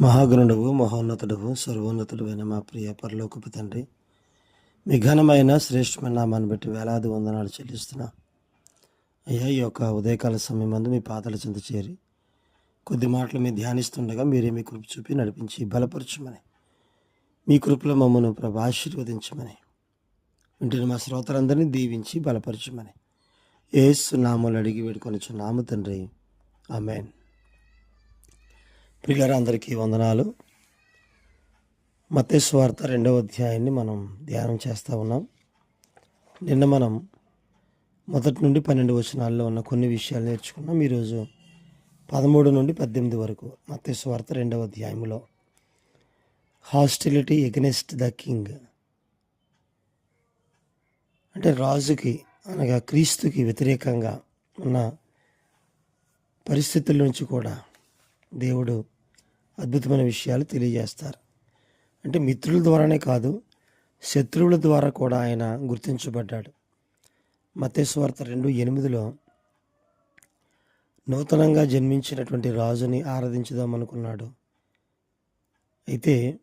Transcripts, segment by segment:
మహాగణుడవు మహోన్నతుడవు సర్వోన్నతుడైన మా ప్రియ పరలోకపు తండ్రి మీ ఘనమైన శ్రేష్టమైన నామాన్ని బట్టి వేలాది వందనాలు చెల్లిస్తున్నా. అయ్యా ఈ యొక్క ఉదయకాల సమయం మందు మీ పాతల చెంత చేరి కొద్ది మాటలు మీ ధ్యానిస్తుండగా మీరే మీ కృప చూపి నడిపించి బలపరచమని మీ కృపలో మమ్మను ప్రభు ఆశీర్వదించమని వింటున్న మా శ్రోతలందరినీ దీవించి బలపరచమని ఏసు నామలు అడిగి వేడుకొని నామ తండ్రి. ఆమెన్. ప్రియులారా అందరికీ వందనాలు. మతేశ్వార్త రెండవ అధ్యాయాన్ని మనం ధ్యానం చేస్తూ ఉన్నాం. నిన్న మనం మొదటి నుండి పన్నెండు వచనాల్లో ఉన్న కొన్ని విషయాలు నేర్చుకున్నాం. ఈరోజు పదమూడు నుండి పద్దెనిమిది వరకు మతేశ్వార్త రెండవ అధ్యాయంలో హాస్టిలిటీ ఎగనెస్ట్ ద కింగ్ అంటే రాజుకి అనగా క్రీస్తుకి వ్యతిరేకంగా ఉన్న పరిస్థితుల నుంచి కూడా దేవుడు అద్భుతమైన విషయాలు తెలియజేస్తారు. అంటే మిత్రుల ద్వారానే కాదు శత్రువుల ద్వారా కూడా ఆయన గుర్తించబడ్డాడు. మతేశ్వార్త రెండు ఎనిమిదిలో నూతనంగా జన్మించినటువంటి రాజుని ఆరాధించుదాం అనుకున్నాడు. అయితే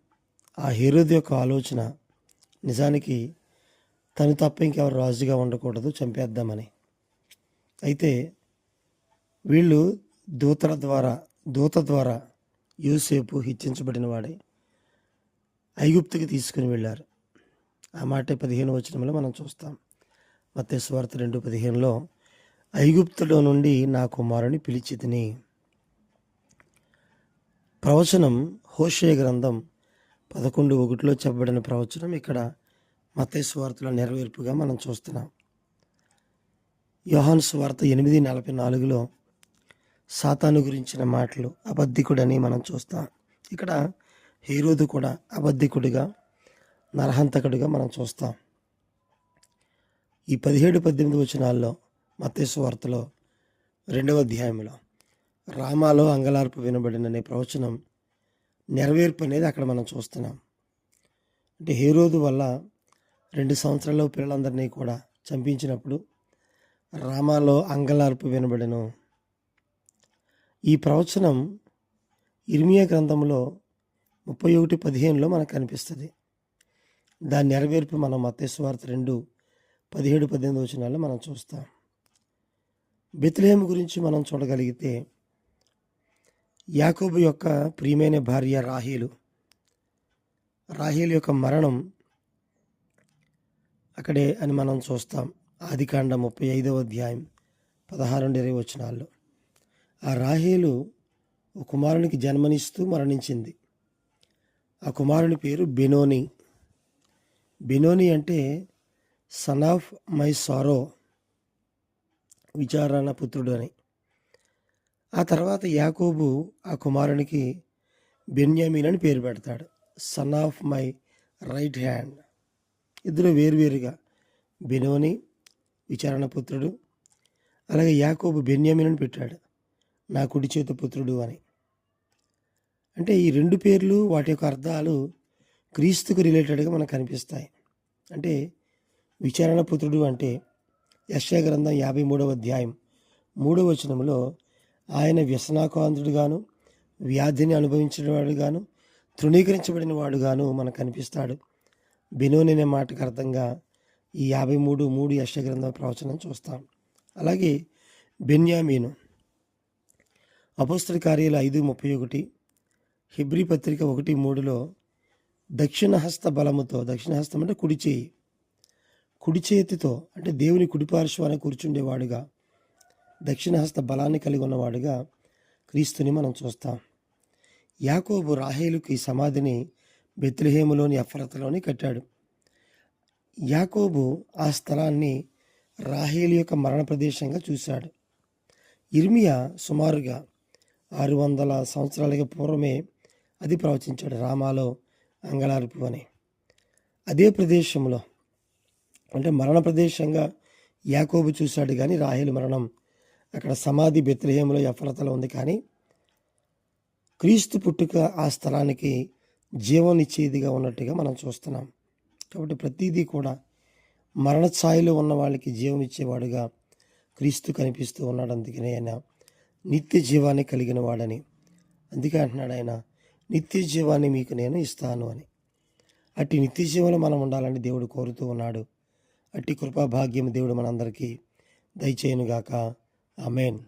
ఆ హీరోది యొక్క ఆలోచన నిజానికి తను తప్ప ఇంకెవరు రాజుగా ఉండకూడదు చంపేద్దామని. అయితే వీళ్ళు దూతల ద్వారా దూత ద్వారా యూసేపు హెచ్చించబడిన వాడే ఐగుప్తుకి తీసుకుని వెళ్ళారు. ఆ మాట పదిహేను వచనంలో మనం చూస్తాం. మత్స్వార్త రెండు పదిహేనులో ఐగుప్తులో నుండి నా కుమారుని పిలిచి తిని ప్రవచనం హోషే గ్రంథం పదకొండు ఒకటిలో చెప్పబడిన ప్రవచనం ఇక్కడ మతేశ్వార్తలో నెరవేర్పుగా మనం చూస్తున్నాం. యోహాన్ స్వార్త ఎనిమిది నలభై నాలుగులో సాతాను గురించిన మాటలు అబద్ధికుడని మనం చూస్తాం. ఇక్కడ హీరోదు కూడా అబద్ధికుడిగా నరహంతకుడిగా మనం చూస్తాం. ఈ పదిహేడు పద్దెనిమిది వచనాల్లో మత్తేసు వార్తలో రెండవ అధ్యాయంలో రామాలో అంగలార్పు వినబడిననే ప్రవచనం నెరవేర్పు అనేది అక్కడ మనం చూస్తున్నాం. అంటే హీరోదు వల్ల రెండు సంవత్సరాల్లో పిల్లలందరినీ కూడా చంపించినప్పుడు రామాలో అంగలార్పు వినబడను. ఈ ప్రవచనం ఇర్మియా గ్రంథంలో ముప్పై ఒకటి పదిహేనులో మనకు కనిపిస్తుంది. దాని నెరవేర్పు మనం మతేశ్వార్త రెండు పదిహేడు పద్దెనిమిది వచనాల్లో మనం చూస్తాం. బెత్లహేమ్ గురించి మనం చూడగలిగితే యాకోబు యొక్క ప్రియమైన భార్య రాహీలు రాహీల్ యొక్క మరణం అక్కడే అని మనం చూస్తాం. ఆదికాండ ముప్పై ఐదవ అధ్యాయం పదహారు ఇరవై వచనాల్లో. ఆ రాహేలు ఒక కుమారునికి జన్మనిస్తూ మరణించింది. ఆ కుమారుని పేరు బెనోని. బెనోని అంటే సన్ ఆఫ్ మై సారో విచారణ పుత్రుడు అని. ఆ తర్వాత యాకోబు ఆ కుమారునికి బెన్యామీన్ అని పేరు పెడతాడు. Son of my right hand ఇద్దరు వేరువేరుగా బెనోని విచారణ పుత్రుడు అలాగే యాకోబు బెన్యామీన్ అని పెట్టాడు. నా కుడి చేతి పుత్రుడు అని. అంటే ఈ రెండు పేర్లు వాటి యొక్క అర్థాలు క్రీస్తుకు రిలేటెడ్గా మనకు కనిపిస్తాయి. అంటే విచారణ పుత్రుడు అంటే యశ్యా గ్రంథం యాభై మూడవ అధ్యాయం మూడవ వచనంలో ఆయన వ్యసనాకాంతుడుగాను వ్యాధిని అనుభవించిన వాడుగాను తృణీకరించబడిన వాడుగాను మనకు కనిపిస్తాడు. బెనోన్ అనే మాటకు అర్థంగా ఈ యాభై మూడు మూడు యశ్య గ్రంథం ప్రవచనం చూస్తాం. అలాగే బెన్యామీను. అపోస్తల కార్యాలు ఐదు ముప్పై ఒకటి హిబ్రి పత్రిక ఒకటి మూడులో దక్షిణహస్త బలముతో దక్షిణహస్తం అంటే కుడి చేయి కుడి చేతితో అంటే దేవుని కుడిపార్శ్వాన కూర్చుండేవాడుగా దక్షిణహస్త బలాన్ని కలిగి ఉన్నవాడుగా క్రీస్తుని మనం చూస్తాం. యాకోబు రాహేలుకి సమాధిని బెత్లహేములోని అఫరతలోని కట్టాడు. యాకోబు ఆ స్థలాన్ని రాహేలు యొక్క మరణ ప్రదేశంగా చూశాడు. ఇర్మియా సుమారుగా ఆరు వందల సంవత్సరాలకి పూర్వమే అది ప్రవచించాడు రామాలో అంగళార్పు అని. అదే ప్రదేశంలో అంటే మరణ ప్రదేశంగా యాకోబు చూశాడు కానీ రాహేలు మరణం అక్కడ సమాధి బెత్రహేములో ఎఫలతలో ఉంది కానీ క్రీస్తు పుట్టుక ఆ స్థలానికి జీవనిచ్చేదిగా ఉన్నట్టుగా మనం చూస్తున్నాం. కాబట్టి ప్రతిదీ కూడా మరణ ఛాయలో ఉన్న వాళ్ళకి జీవం ఇచ్చేవాడుగా క్రీస్తు కనిపిస్తూ ఉన్నాడు. అందుకనే ఆయన నిత్య జీవాన్ని కలిగిన వాడని. అందుకే అంటున్నాడు ఆయన నిత్య జీవాన్ని మీకు నేను ఇస్తాను అని. అట్టి నిత్య జీవంలో మనం ఉండాలని దేవుడు కోరుతూ ఉన్నాడు. అట్టి కృపాభాగ్యం దేవుడు మనందరికీ దయచేయనుగాక. ఆమెన్.